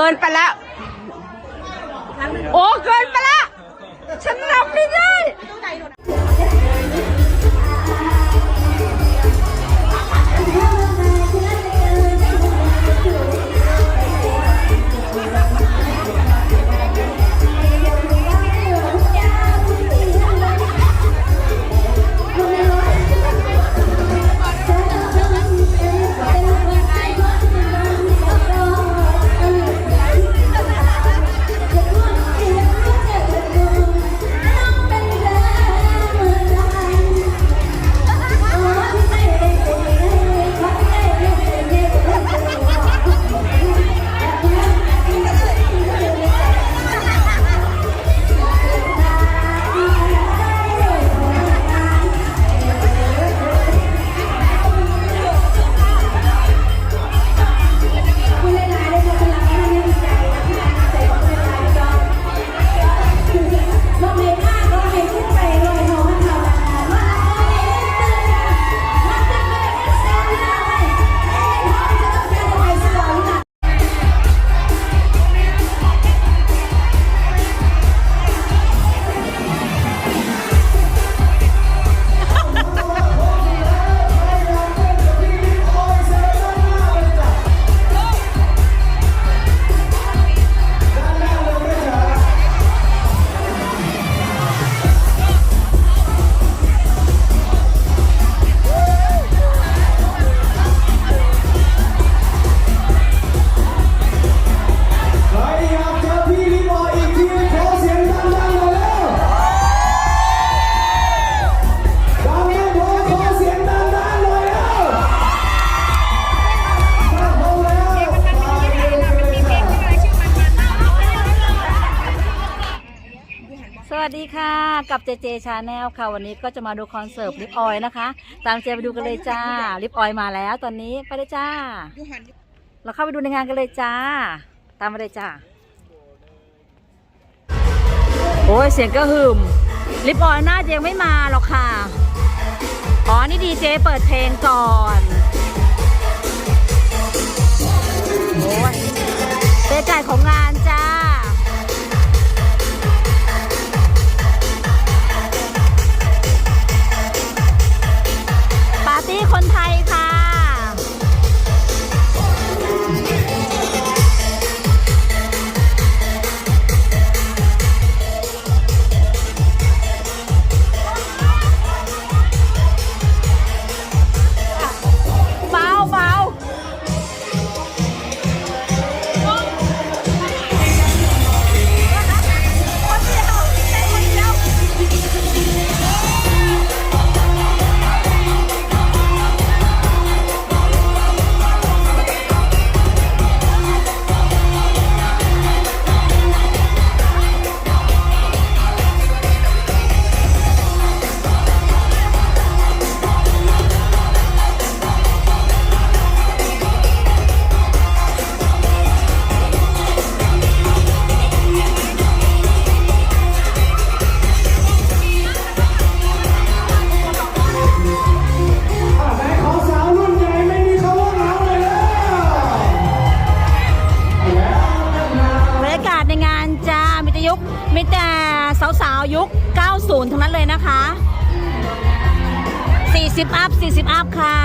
กินไปแล้ว โอ้ เกินไปแล้ว ฉันรับไม่ได้ กับเจเจชาแนลค่ะ วันนี้ก็จะมาดูคอนเสิร์ตลิปออยนะคะ ตามเจไปดูกันเลยจ้าลิปออยมาแล้วตอนนี้ไปเลยจ้า เราเข้าไปดูในงานกันเลยจ้า ตามมาเลยจ้า โอ้ยเสียงก็หึมลิปออยน่าจะยังไม่มาหรอกค่ะ อ๋อ นี่ดีเจเปิดเพลงก่อนโอ้ยเป็นไก่ของงาน 40อัพ40 อัพค่ะ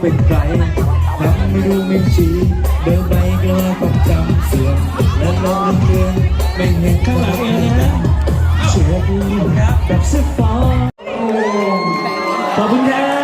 เป็นใครทำไม่รู้ไม่ชี้เดินไปก็ต้องจำเสื่อมและลงเรือนไม่เห็นข้างหลังเลยนะเชียร์ดีกับเสื้อฟ้าขอบคุณครับ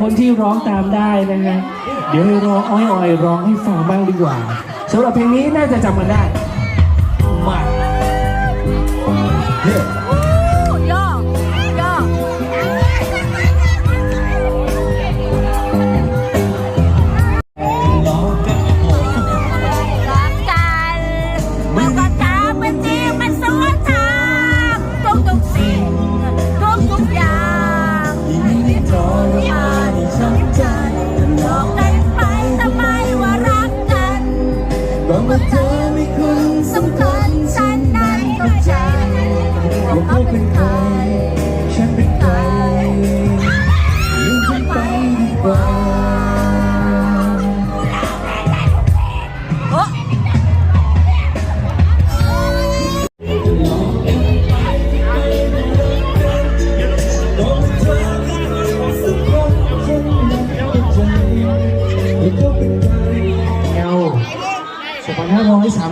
คนที่ร้องตามได้นะฮะเดี๋ยวให้ร้องอ้อยออยร้องให้ฟังบ้างดีกว่าสำหรับเพลงนี้น่าจะจำมันได้มา Yeah. Mama, tell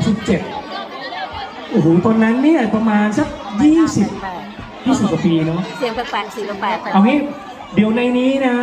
37โอ้โหตอนนั้นเนี่ยประมาณสัก 20 20กว่าปีเนาะเสียงแปลกๆเสีแปลกๆเอางี้เดี๋ยวในนี้นะ